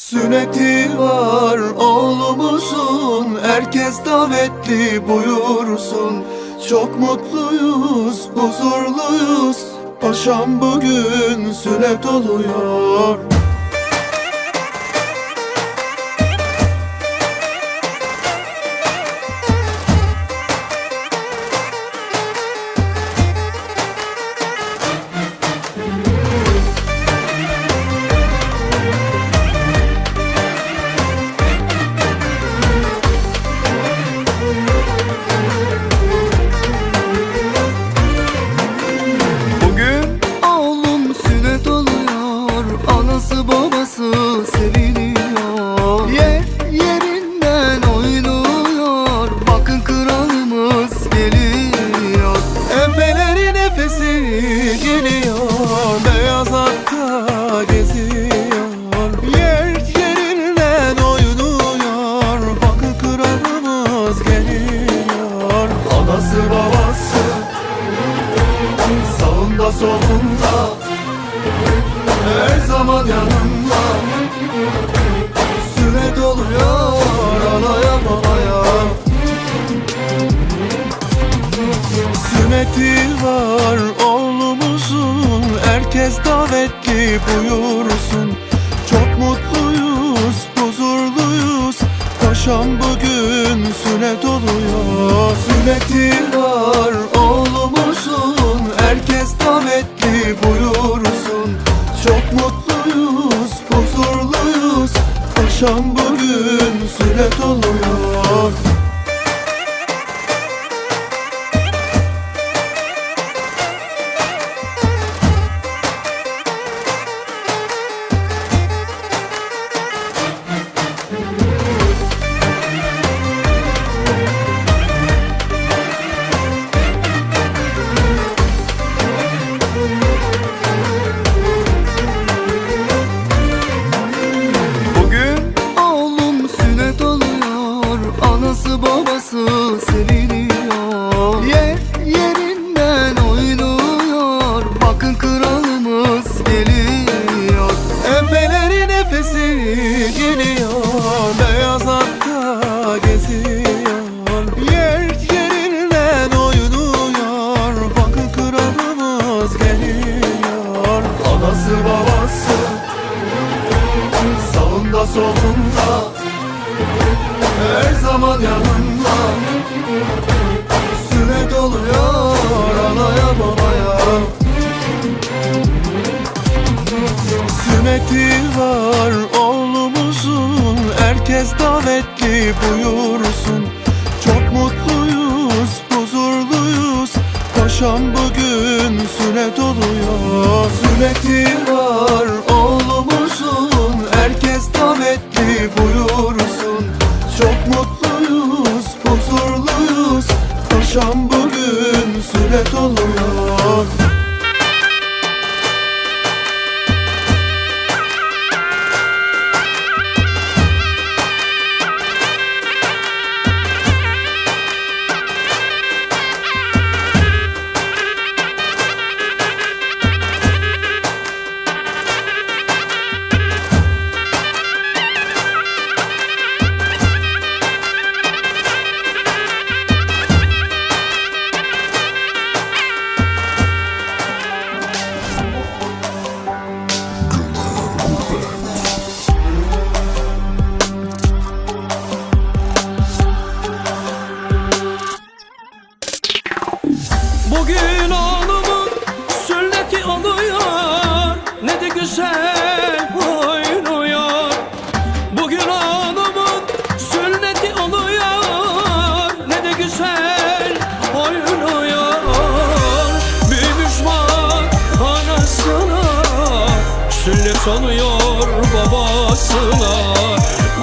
Sünneti var oğlumuzun Herkes davetli buyursun. Çok mutluyuz, huzurluyuz Paşam bugün sünnet oluyor Anası babası. Sağında solunda. Her zaman yanında Sünnet oluyor Anaya babaya Sünneti var oğlumuzun. Herkes davetli buyursun Paşam bugün sünnet oluyor Sünneti var oğlumuzun solunda Her zaman yanında Sünnet oluyor Anaya babaya. Sünneti var oğlumuzun. Herkes davetli buyursun. Çok mutluyuz, huzurluyuz. Paşam bugün sünnet oluyor Sünneti var oğlumuzun. Herkes davetli Bugün oğlumun sünneti oluyor Ne de güzel oynuyor Bugün oğlumun sünneti oluyor Ne de güzel oynuyor Büyümüş bak anasına Sünnet oluyor babasına.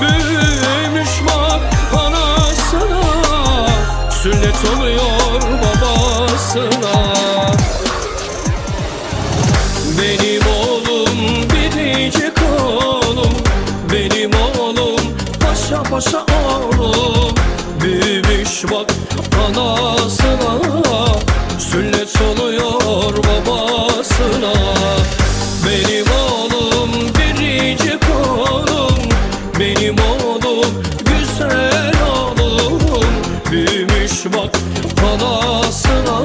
Büyümüş bak anasına Sünnet oluyor Sünnet soluyor babasına. Benim oğlum biricik oğlum. Benim oğlum güzel oğlum. Büyümüş bak halasına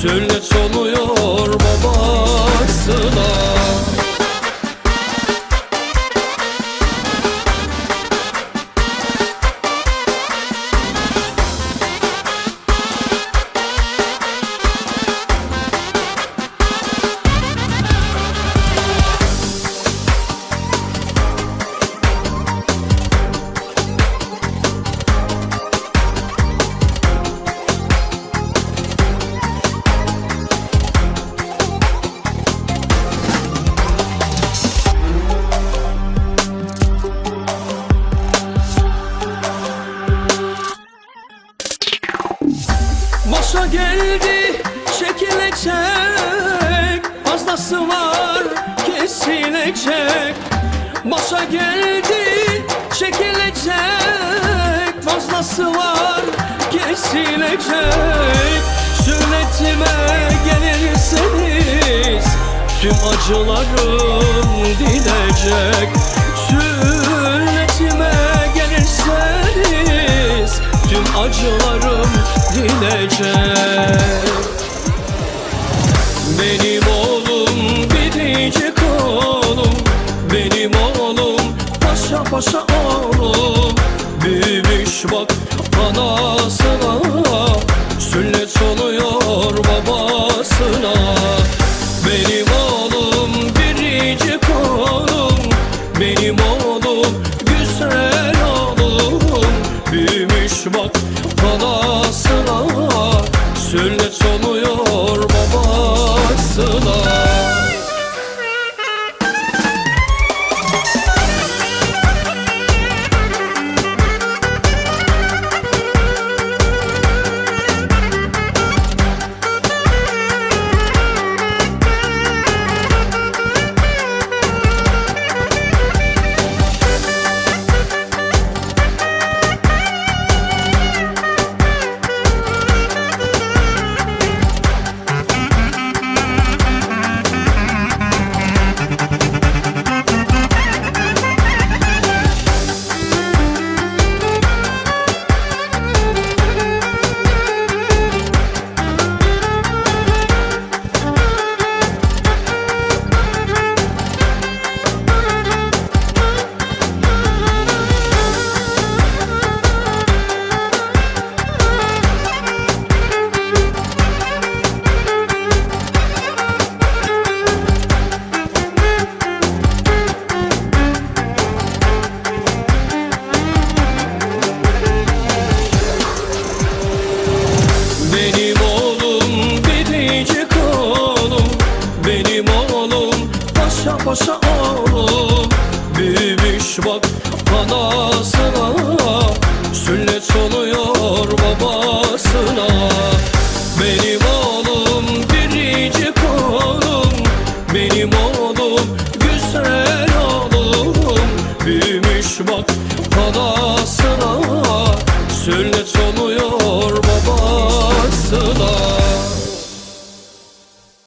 Sünnet soluyor babasına. Gelecek Başa geldi çekilecek. Fazlası var kesilecek. Sünnetime gelirseniz Tüm acılarım dinecek Sünnetime gelirseniz Tüm acılarım dinecek benim paşa oğlum. Büyümüş bak anasına. Sünnet oluyor babasına